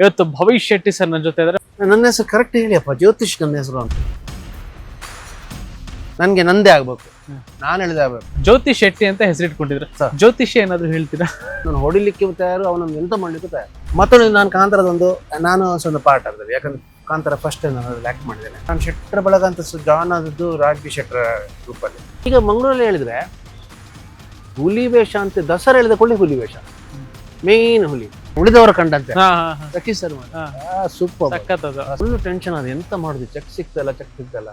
ಇವತ್ತು ಭವಿಷ್ ಶೆಟ್ಟಿ ಸರ್ ನನ್ನ ಜೊತೆ ಇದ್ದಾರೆ. ನನ್ನ ಹೆಸರು ಕರೆಕ್ಟ್ ಹೇಳಿಯಪ್ಪ ಜ್ಯೋತಿಷ್ ನನ್ನ ಹೆಸರು ಅಂತ. ನನಗೆ ನಂದೇ ಆಗ್ಬೇಕು. ನಾನು ಹೇಳಿದೆ ಆಗ್ಬೇಕು. ಜ್ಯೋತಿ ಶೆಟ್ಟಿ ಅಂತ ಹೆಸರಿಟ್ಕೊಂಡಿದ್ರೆ. ಸರ್. ಜ್ಯೋತಿಷ್ಯ ಏನಾದ್ರು ಹೇಳ್ತೀರಾ? ನಾನು ಹೊಡಿಲಿಕ್ಕೆ ತಯಾರು ಅವನನ್ನು ಎಂತ ಮಾಡ್ಲಿಕ್ಕೂ ತಯಾರು. ಮತ್ತೊಂದು ನಾನು ಕಾಂತಾರದೊಂದು ನಾನು ಒಂದು ಪಾರ್ಟ್ ಆಗ್ತದೆ ಯಾಕಂದ್ರೆ ಕಾಂತಾರ ಫಸ್ಟ್ ನಾನು ಅದ್ರಲ್ಲಿ ಆಕ್ಟ್ ಮಾಡಿದ್ದೇನೆ. ನಾನು ಶೆಟ್ಟರ ಬಳಗ ಅಂತ ಜಾನ್ ಆದದ್ದು ರಾಜ್ಬಿ ಶೆಟ್ಟರ ಗ್ರೂಪಲ್ಲಿ ಈಗ ಮಂಗಳೂರಲ್ಲಿ ಹೇಳಿದ್ರೆ ಹುಲಿ ವೇಷ ಅಂತ ದಸರಾ ಹೇಳಿದ ಕೊಳ್ಳಿ ಹುಲಿ ವೇಷ. ಮೇನ್ ಹುಲಿ. ಉಳಿದವರ ಕಂಡಂತೆ. ರಕಿ ಸರ್ ಹಾ. ಸೂಪರ್ ಫುಲ್ ಟೆನ್ಷನ್ ಅದು. ಎಂತ ಮಾಡುದು? ಚೆಕ್ ಸಿಕ್ತಲ್ಲ ಚೆಕ್ ಸಿಕ್ತಲ್ಲ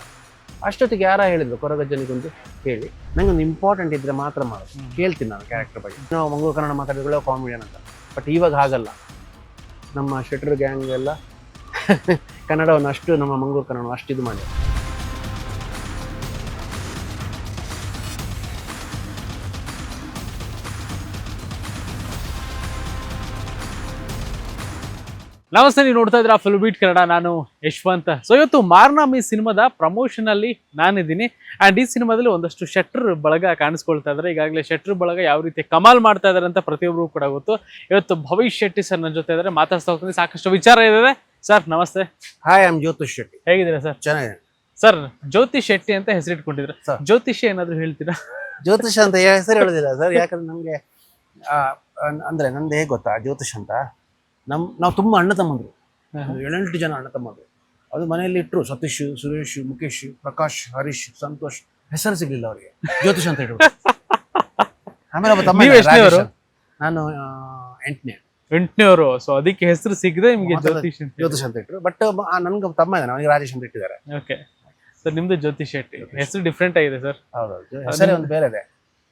ಅಷ್ಟೊತ್ತಿಗೆ ಯಾರ ಹೇಳಿದ್ರು? ಕೊರಗಜ್ಜನಿಗೊಂದು ಹೇಳಿ ನಂಗೊಂದು ಇಂಪಾರ್ಟೆಂಟ್ ಇದ್ರೆ ಮಾತ್ರ ಮಾಡೋದು ಕೇಳ್ತೀನಿ ನಾನು ಕ್ಯಾರೆಕ್ಟರ್ ಬಗ್ಗೆ. ನಾವು ಮಂಗಳೂರು ಕನ್ನಡ ಮಾತಾಡಿದ್ರೆ ಕಾಮಿಡಿಯನ್ ಅಂತ. ಬಟ್ ಇವಾಗ ಹಾಗಲ್ಲ. ನಮ್ಮ ಶೆಟ್ರ್ ಗ್ಯಾಂಗ್ ಎಲ್ಲ ಕನ್ನಡವನ್ನು ಅಷ್ಟು ನಮ್ಮ ಮಂಗಳೂರು ಕನ್ನಡ ಅಷ್ಟು ಇದು ಮಾಡಿ ನಮಸ್ತೆ ನೀವು ನೋಡ್ತಾ ಇದ್ರ ಫುಲ್ ಬೀಟ್ ಕನ್ನಡ. ನಾನು ಯಶವಂತ ಸೊ ಇವತ್ತು ಮಾರ್ನಾಮಿ ಸಿನಿಮಾದ ಪ್ರಮೋಷನ್ ಅಲ್ಲಿ ನಾನಿದ್ದೀನಿ. ಅಂಡ್ ಈ ಸಿನಿಮಾದಲ್ಲಿ ಒಂದಷ್ಟು ಶೆಟ್ರ್ ಬಳಗ ಕಾಣಿಸ್ಕೊಳ್ತಾ ಇದ್ದಾರೆ ಈಗಾಗಲೇ ಶೆಟ್ರ್ ಬಳಗ ಯಾವ ರೀತಿ ಕಮಾಲ್ ಮಾಡ್ತಾ ಇದಾರೆ ಅಂತ ಪ್ರತಿಯೊಬ್ಬರು ಕೂಡ ಗೊತ್ತು. ಇವತ್ತು ಭವಿಷ್ ಶೆಟ್ಟಿ ಸರ್ ನನ್ನ ಜೊತೆ ಇದ್ದಾರೆ ಮಾತಾಡ್ತಾ ಹೋಗ್ತೀನಿ. ಸಾಕಷ್ಟು ವಿಚಾರ ಇದೆ ಸರ್ ನಮಸ್ತೆ. Hi am Jyotish Shetty. ಹೇಗಿದ್ದೀರಾ ಸರ್? ಚೆನ್ನಾಗಿದೆ ಸರ್ ಜ್ಯೋತಿ ಶೆಟ್ಟಿ ಅಂತ ಹೆಸರಿಟ್ಕೊಂಡಿದ್ರೆ ಸರ್. ಜ್ಯೋತಿಷ್ಯ ಏನಾದ್ರು ಹೇಳ್ತೀರಾ? ಜ್ಯೋತಿಷ್ ಅಂತ ಹೆಸರು ಹೇಳೋದಿಲ್ಲ ಸರ್. ಯಾಕಂದ್ರೆ ನಮಗೆ ಅಂದ್ರೆ ನಂದು ಹೇಗೆ ಗೊತ್ತಾ? ಜ್ಯೋತಿಷ್ ಅಂತ. ನಮ್ ನಾವು ತುಂಬ ಅಣ್ಣ ತಮ್ಮಂದ್ರು. ಏಳೆಂಟು ಜನ ಅಣ್ಣ ತಮ್ಮಂದ್ರು. ಅದು ಮನೆಯಲ್ಲಿ ಇಟ್ಟರು ಸತೀಶ್ ಸುರೇಶ್ ಮುಖೇಶ್ ಪ್ರಕಾಶ್ ಹರೀಶ್ ಸಂತೋಷ್. ಹೆಸರು ಸಿಗ್ಲಿಲ್ಲ ಅವರಿಗೆ. ಜ್ಯೋತಿಷ್ ಅಂತ ಹೇಳಿ ಆಮೇಲೆ ಒಬ್ಬ ತಮ್ಮ ಎಷ್ಟನೇವರು? ನಾನು ಎಂಟನೇ. ಎಂಟನೇವರು. ಸೊ ಅದಕ್ಕೆ ಹೆಸರು ಸಿಗದೆ ನಿಮಗೆ ಜ್ಯೋತಿಷ್ ಜ್ಯೋತಿಷ್ ಅಂತ ಇಟ್ಟರು ಬಟ್ ನನ್ಗೆ ತಮ್ಮ ಇದ್ದಾನೆ ಅವನಿಗೆ ರಾಜೇಶ್ ಅಂತ ಇಟ್ಟಿದ್ದಾರೆ. ಓಕೆ ಸರ್ ನಿಮ್ದು ಜ್ಯೋತಿಷ್ ಶೆಟ್ಟಿ. ಹೆಸರು ಡಿಫ್ರೆಂಟ್ ಆಗಿದೆ ಸರ್ ಹೌದೌದು. ಹೆಸರೇ ಒಂದು ಬೇರೆ ಇದೆ.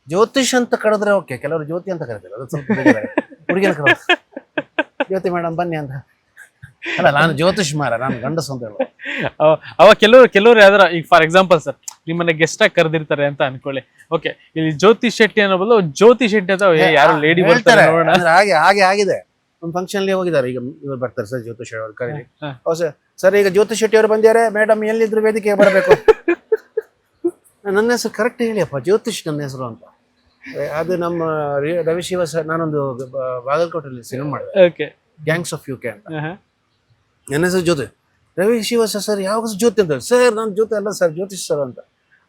ಜ್ಯೋತಿಷ್ ಅಂತ ಕರೆದ್ರೆ ಓಕೆ ಕೆಲವರು ಜ್ಯೋತಿ ಅಂತ ಕರೀತಾರೆ. ಅದು ಸ್ವಲ್ಪ ಹುಡುಗಿನ ಜ್ಯೋತಿ ಮೇಡಮ್ ಬನ್ನಿ ಅಂತ. ಅಲ್ಲ ನಾನು ಜ್ಯೋತಿಷ್ ಮಾರ ನಾನು ಗಂಡಸ್ ಅಂತ ಹೇಳ ಅವ- ಅವ ಕೆಲವರು ಕೆಲವರು ಯಾವ್ದಾರ ಈಗ ಫಾರ್ ಎಕ್ಸಾಂಪಲ್ ಸರ್ ನಿಮ್ಮನ್ನ ಗೆಸ್ಟ್ ಆಗಿ ಕರೆದಿರ್ತಾರೆ ಅಂತ ಅನ್ಕೊಳ್ಳಿ. ಓಕೆ ಇಲ್ಲಿ ಜ್ಯೋತಿ ಶೆಟ್ಟಿ ಅನ್ನೋ ಬದಲು ಜ್ಯೋತಿ ಶೆಟ್ಟಿ ಅಂತ ಯಾರು ಯಾರೋ ಲೇಡಿ ಬರ್ತಾರೆ ನೋಡೋಣ. ಅಂದ್ರೆ ಹಾಗೆ ಹಾಗೆ ಆಗಿದೆ ಒಂದು ಫಂಕ್ಷನ್ ಹೋಗಿದ್ದಾರೆ ಈಗ ಇವ್ರು ಬರ್ತಾರೆ ಸರ್ ಜ್ಯೋತಿ ಅವ್ರು ಕರೀಲಿ ಹ. ಹೌದು ಸರ್ ಸರ್ ಈಗ ಜ್ಯೋತಿ ಶೆಟ್ಟಿ ಅವರು ಬಂದಿದ್ದಾರೆ ಮೇಡಮ್ ಎಲ್ಲಿದ್ರು ವೇದಿಕೆಗೆ ಬರಬೇಕು? ನನ್ನ ಹೆಸರು ಕರೆಕ್ಟ್ ಹೇಳಿಯಪ್ಪ ಜ್ಯೋತಿಷ್ ನನ್ನ ಹೆಸರು ಅಂತ. ಅದು ನಮ್ಮ ರವಿಶಿವ ರವಿ ಶಿವ ಸರ್ ನಾನೊಂದು ಬ- ಬಾಗಲಕೋಟೆಯಲ್ಲಿ ಸಿನಿಮಾ ಮಾಡಿದೆ. Okay gangs of U K ಅಂತ. ನನ್ನ ಹೆಸರು ಜ್ಯೋತಿ. ರವಿ ಶಿವಸ ಸರ್ ಯಾವಾಗ ಜ್ಯೋತಿ ಅಂತ ಸರ್ ನಾನು ಜ್ಯೋತಿ ಅಲ್ಲ ಸರ್ ಜ್ಯೋತಿಷ್ ಸರ್ ಅಂತ.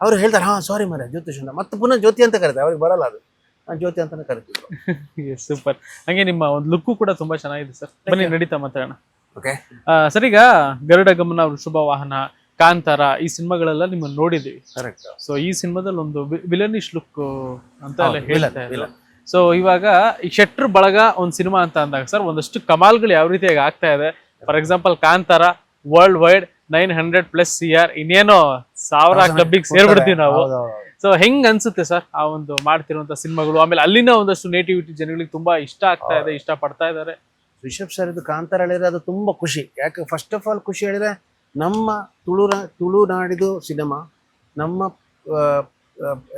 ಅವ್ರು ಹೇಳ್ತಾರೆ ಹಾಂ ಸಾರಿ ಮರ ಜ್ಯೋತಿಷ್ ಅಂತ. ಮತ್ತೆ ಪುನಃ ಜ್ಯೋತಿ ಅಂತ ಕರೀತಾರೆ. ಅವ್ರಿಗೆ ಬರಲ್ಲ ಅದು. ನಾನು ಜ್ಯೋತಿ ಅಂತಾನೆ ಕರಿತಿದ್ರು ಸೂಪರ್ ಹಂಗೆ ನಿಮ್ಮ ಒಂದು ಲುಕ್ಕು ಕೂಡ ತುಂಬಾ ಚೆನ್ನಾಗಿದೆ ಸರ್. ಬನ್ನಿ ನಡೀತಾ ಮಾತಾಡೋಣ. ಓಕೆ ಸರ್ ಈಗ ಗರುಡ ಗಮನ ವೃಷಭ ವಾಹನ ಕಾಂತಾರ ಈ ಸಿನಿಮಾಗಳೆಲ್ಲ ನಿಮ್ಮನ್ನು ನೋಡಿದೀವಿ ಕರೆಕ್ಟ್ ಸೊ ಈ ಸಿನಿಮಾದಲ್ಲಿ ಒಂದು ವಿಲನಿಶ್ ಲುಕ್ ಅಂತ ಹೇಳ್ತಾ ಇದ್ರು. ಸೊ ಇವಾಗ ಈ ಶೆಟ್ರ್ ಬಳಗ ಒಂದು ಸಿನಿಮಾ ಅಂತ ಅಂದಾಗ ಸರ್ ಒಂದಷ್ಟು ಕಮಾಲ್ಗಳು ಯಾವ ರೀತಿಯಾಗಿ ಆಗ್ತಾ ಇದೆ? For example Kantara worldwide nine hundred plus C R ಇನ್ನೇನೋ ಸಾವಿರ ಕ್ಲಬ್ಬಿಗೆ ಸೇರ್ಬಿಡ್ತೀವಿ ನಾವು. ಸೊ ಹೆಂಗ್ ಅನ್ಸುತ್ತೆ ಸರ್ ಆ ಒಂದು ಮಾಡ್ತಿರುವಂತ ಸಿನಿಮಾಗಳು? ಆಮೇಲೆ ಅಲ್ಲಿನ ಒಂದಷ್ಟು ನೇಟಿವಿಟಿ ಜನಗಳಿಗೆ ತುಂಬಾ ಇಷ್ಟ ಆಗ್ತಾ ಇದೆ ಇಷ್ಟ ಪಡ್ತಾ ಇದ್ದಾರೆ. ರಿಷಬ್ ಸರ್ ಇದು ಕಾಂತಾರ ಹೇಳಿದ್ರೆ ಅದು ತುಂಬಾ ಖುಷಿ. ಯಾಕೆ ಫಸ್ಟ್ ಆಫ್ ಆಲ್ ಖುಷಿ ಹೇಳಿದ್ರೆ ನಮ್ಮ ತುಳುರ ತುಳುನಾಡಿದು ಸಿನಿಮಾ ನಮ್ಮ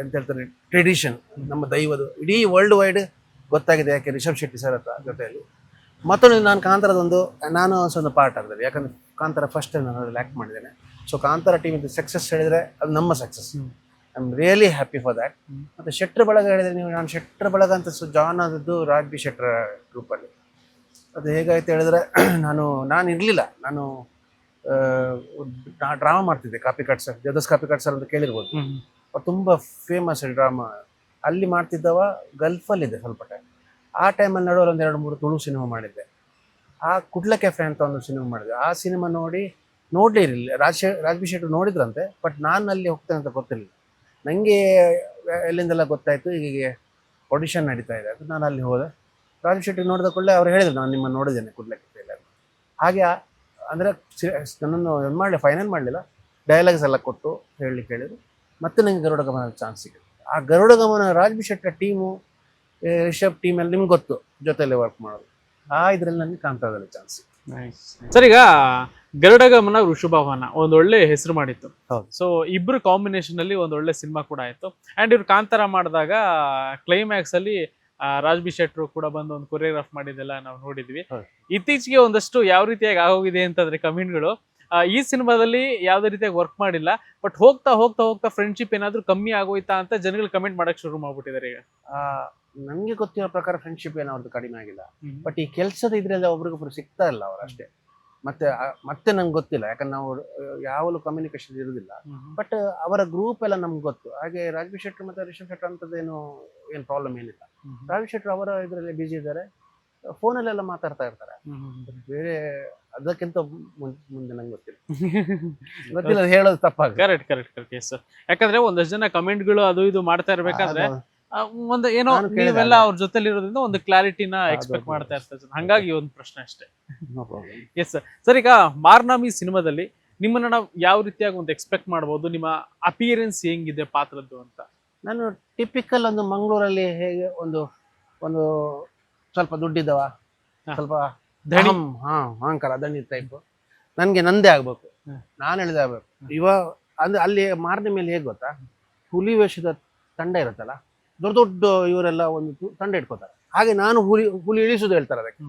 ಅಂತ ಹೇಳ್ತಾರೆ ಟ್ರೆಡಿಷನ್ ನಮ್ಮ ದೈವದು. ಇಡೀ ವರ್ಲ್ಡ್ ವೈಡ್ ಗೊತ್ತಾಗಿದೆ ಯಾಕೆ ರಿಷಬ್ ಶೆಟ್ಟಿ ಸರ್ ಹತ್ರ ಜೊತೆಯಲ್ಲಿ. ಮತ್ತೊಂದು ನಾನು ಕಾಂತಾರದೊಂದು ನಾನು ಒಂದು ಪಾರ್ಟ್ ಆಗ್ತದೆ ಯಾಕಂದ್ರೆ ಕಾಂತಾರ ಫಸ್ಟ್ ಟೈಮ್ ನಾನು ಅದ್ರಲ್ಲಿ ಆ್ಯಕ್ಟ್ ಮಾಡಿದ್ದೇನೆ. ಸೊ ಕಾಂತಾರ ಟೀಮ್ ಇದು ಸಕ್ಸಸ್ ಹೇಳಿದ್ರೆ ಅದು ನಮ್ಮ success I am really happy for that ಮತ್ತು ಶೆಟ್ಟರ್ ಬಳಗ ಹೇಳಿದ್ರೆ ನೀವು ನಾನು ಶೆಟ್ಟರ್ ಬಳಗ ಅಂತ ಸೊ ಜಾನ್ ಆದದ್ದು ರಾಜ್ಬಿ ಶೆಟ್ರ ಗ್ರೂಪಲ್ಲಿ ಅದು ಹೇಗಾಯ್ತು ಹೇಳಿದ್ರೆ ನಾನು ನಾನು ಇರಲಿಲ್ಲ. ನಾನು ಡ್ರಾಮಾ ಮಾಡ್ತಿದ್ದೆ. ಕಾಪಿ ಕಟ್ಸರ್ ಜದಸ್ ಕಾಪಿ ಕಟ್ಸರ್ ಅಂತ ಕೇಳಿರ್ಬೋದು. ತುಂಬ ಫೇಮಸ್ ಡ್ರಾಮಾ ಅಲ್ಲಿ ಮಾಡ್ತಿದ್ದವ ಗಲ್ಫಲ್ಲಿದೆ ಸ್ವಲ್ಪ ಟೈಮ್ ಆ ಟೈಮಲ್ಲಿ ನಡುವಲ್ಲಿ ಒಂದು ಎರಡು ಮೂರು ತುಳು ಸಿನಿಮಾ ಮಾಡಿದ್ದೆ. ಆ ಕುಡ್ಲ ಕೆಫೆ ಅಂತ ಒಂದು ಸಿನಿಮಾ ಮಾಡಿದೆ ಆ ಸಿನಿಮಾ ನೋಡಿ ನೋಡಲೇ ಇರಲಿಲ್ಲ ರಾಜ್ ರಾಜ್ಬಿ ಶೆಟ್ಟಿ ನೋಡಿದ್ರಂತೆ ಬಟ್ ನಾನು ಅಲ್ಲಿ ಹೋಗ್ತೇನೆ ಅಂತ ಗೊತ್ತಿರಲಿಲ್ಲ. ನನಗೆ ಎಲ್ಲಿಂದೆಲ್ಲ ಗೊತ್ತಾಯಿತು ಹೀಗೆ ಆಡಿಷನ್ ನಡೀತಾ ಇದೆ ಅದು ನಾನು ಅಲ್ಲಿ ಹೋದೆ. ರಾಜ್ ಶೆಟ್ಟಿ ನೋಡಿದ ಕೂಡಲೇ ಅವ್ರು ಹೇಳಿದ್ರು, ನಾನು ನಿಮ್ಮನ್ನು ನೋಡಿದ್ದೇನೆ ಕುಡ್ಲ ಕೆಫೆ ಅಂತ. ಹಾಗೆ ಅಂದರೆ ನನ್ನನ್ನು ಮಾಡಲಿ ಫೈನಲ್ ಮಾಡಲಿಲ್ಲ. ಡೈಲಾಗ್ಸ್ ಎಲ್ಲ ಕೊಟ್ಟು ಹೇಳಲಿಕ್ಕೆ ಹೇಳಿದ್ರು. ಮತ್ತೆ ನನಗೆ ಗರುಡ ಗಮನ ಚಾನ್ಸ್ ಸಿಗುತ್ತೆ. ಆ ಗರುಡ ಗಮನ ರಾಜ್ಬಿ ಶೆಟ್ಟ ಟೀಮು ರಿಷಬ್ ಟೀಮಲ್ಲಿ ನಿಮ್ಗೆ ಗೊತ್ತು ಜೊತೆಯಲ್ಲೇ ವರ್ಕ್ ಮಾಡೋದು. ಆ ಇದರಲ್ಲಿ ನನಗೆ ಕಾಂತಾದಲ್ಲಿ ಚಾನ್ಸ್ ಸರ್ ಈಗ ಗರುಡ ಗಮನ ವೃಷಭವನ ಒಂದ್ ಒಳ್ಳೆ ಹೆಸರು ಮಾಡಿತ್ತು. ಸೊ ಇಬ್ರು ಕಾಂಬಿನೇಷನ್ ಅಲ್ಲಿ ಒಂದೊಳ್ಳೆ ಒಳ್ಳೆ ಸಿನಿಮಾ ಕೂಡ ಆಯ್ತು. ಅಂಡ್ ಇವ್ರು ಕಾಂತಾರ ಮಾಡಿದಾಗ ಕ್ಲೈಮ್ಯಾಕ್ಸ್ ಅಲ್ಲಿ ರಾಜ್ಬಿ ಶೆಟ್ರು ಕೂಡ ಬಂದು ಒಂದು ಕೊರಿಯೋಗ್ರಾಫ್ ಮಾಡಿದೆಲ್ಲ ನಾವು ನೋಡಿದ್ವಿ. ಇತ್ತೀಚೆಗೆ ಒಂದಷ್ಟು ಯಾವ ರೀತಿಯಾಗಿ ಆಗೋಗಿದೆ ಅಂತಂದ್ರೆ ಕಮೆಂಟ್ಗಳು ಈ ಸಿನಿಮಾದಲ್ಲಿ ಯಾವುದೇ ರೀತಿಯಾಗಿ ವರ್ಕ್ ಮಾಡಿಲ್ಲ ಬಟ್ ಹೋಗ್ತಾ ಹೋಗ್ತಾ ಹೋಗ್ತಾ ಫ್ರೆಂಡ್ಶಿಪ್ ಏನಾದ್ರೂ ಕಮ್ಮಿ ಆಗೋಯ್ತಾ ಅಂತ ಜನಗಳು ಕಮೆಂಟ್ ಮಾಡಕ್ ಶುರು ಮಾಡ್ಬಿಟ್ಟಿದ್ದಾರೆ ಈಗ. ನನ್ಗೆ ಗೊತ್ತಿರೋ ಪ್ರಕಾರ ಫ್ರೆಂಡ್ಶಿಪ್ ಏನು ಅವ್ರದ್ದು ಕಡಿಮೆ ಆಗಿಲ್ಲ. ಬಟ್ ಈ ಕೆಲಸದ ಇದ್ರಲ್ಲಿ ಒಬ್ರಿಗೊಬ್ರು ಸಿಗ್ತಾ ಇಲ್ಲ ಅವ್ರು ಅಷ್ಟೇ. ಮತ್ತೆ ಮತ್ತೆ ನಂಗೆ ಗೊತ್ತಿಲ್ಲ ಯಾಕಂದ್ರೆ ನಾವು ಯಾವಾಗಲೂ ಕಮ್ಯುನಿಕೇಶನ್ ಇರುವುದಿಲ್ಲ ಬಟ್ ಅವರ ಗ್ರೂಪ್ ಎಲ್ಲ ನಮ್ಗೆ ಗೊತ್ತು. ಹಾಗೆ ರಾಜೀವ್ ಶೆಟ್ಟರ್ ಮತ್ತೆ ರಿಷಬ್ ಶೆಟ್ಟರ್ ಅಂತದೇನು ಏನು ಪ್ರಾಬ್ಲಮ್ ಏನಿಲ್ಲ. ರಾಜೀವ್ ಶೆಟ್ಟರ್ ಅವರ ಇದರಲ್ಲಿ ಬಿಜಿ ಇದ್ದಾರೆ. ಫೋನಲ್ಲೆಲ್ಲ ಮಾತಾಡ್ತಾ ಇರ್ತಾರೆ. ಬೇರೆ ಅದಕ್ಕಿಂತ ಮುಂದೆ ನಂಗೆ ಗೊತ್ತಿಲ್ಲ. ಗೊತ್ತಿಲ್ಲ ಅದು ಹೇಳೋದು ತಪ್ಪಾಗ correct correct correct yes sir ಯಾಕಂದ್ರೆ ಒಂದಷ್ಟು ಜನ ಕಮೆಂಟ್ಗಳು ಅದು ಇದು ಮಾಡ್ತಾ ಇರ್ಬೇಕಾದ್ರೆ ಒಂದು ಏನೋ ನೀವೆಲ್ಲ ಅವ್ರ ಜೊತೆಲಿ ಇರೋದ್ರಿಂದ ಒಂದು ಕ್ಲಾರಿಟಿನ ಎಕ್ಸ್ಪೆಕ್ಟ್ ಮಾಡ್ತಾ ಇರ್ತಾರೆ ಸರ್ ಹಂಗಾಗಿ ಒಂದು ಪ್ರಶ್ನೆ ಅಷ್ಟೇ. ಎಸ್ ಸರ್ ಸರ್ ಈಗ ಮಾರ್ನಾಮಿ ಸಿನಿಮಾದಲ್ಲಿ ನಿಮ್ಮನ್ನ ನಾವು ಯಾವ ರೀತಿಯಾಗಿ ಒಂದು ಎಕ್ಸ್ಪೆಕ್ಟ್ ಮಾಡ್ಬೋದು? ನಿಮ್ಮ ಅಪಿಯರೆನ್ಸ್ ಹೆಂಗಿದೆ ಪಾತ್ರದ್ದು ಅಂತ? ನಾನು ಟಿಪಿಕಲ್ ಒಂದು ಮಂಗಳೂರಲ್ಲಿ ಹೇಗೆ ಒಂದು ಒಂದು ಸ್ವಲ್ಪ ದುಡ್ಡಿದ್ದವ. ಸ್ವಲ್ಪ ದಣಿ. ಹಾ ಅಹಂಕಾರ ದಣಿ ಟೈಪ್ ನನ್ಗೆ ನಂದೇ ಆಗ್ಬೇಕು. ನಾನು ಹೇಳಿದೆ ಆಗ್ಬೇಕು. ಇವ ಅಂದ್ರೆ ಅಲ್ಲಿ ಮಾರನೇ ಮೇಲೆ ಹೇಗೆ ಗೊತ್ತಾ? ಹುಲಿ ವೇಷದ ತಂಡ ಇರುತ್ತಲ್ಲ ದೊಡ್ಡ ದೊಡ್ಡ ಇವರೆಲ್ಲ ಒಂದು ತಂಡ ಇಟ್ಕೋತಾರೆ. ಹಾಗೆ ನಾನು ಹುಲಿ ಹುಲಿ ಇಳಿಸೋದು ಹೇಳ್ತಾರೆ ಅದಕ್ಕೆ.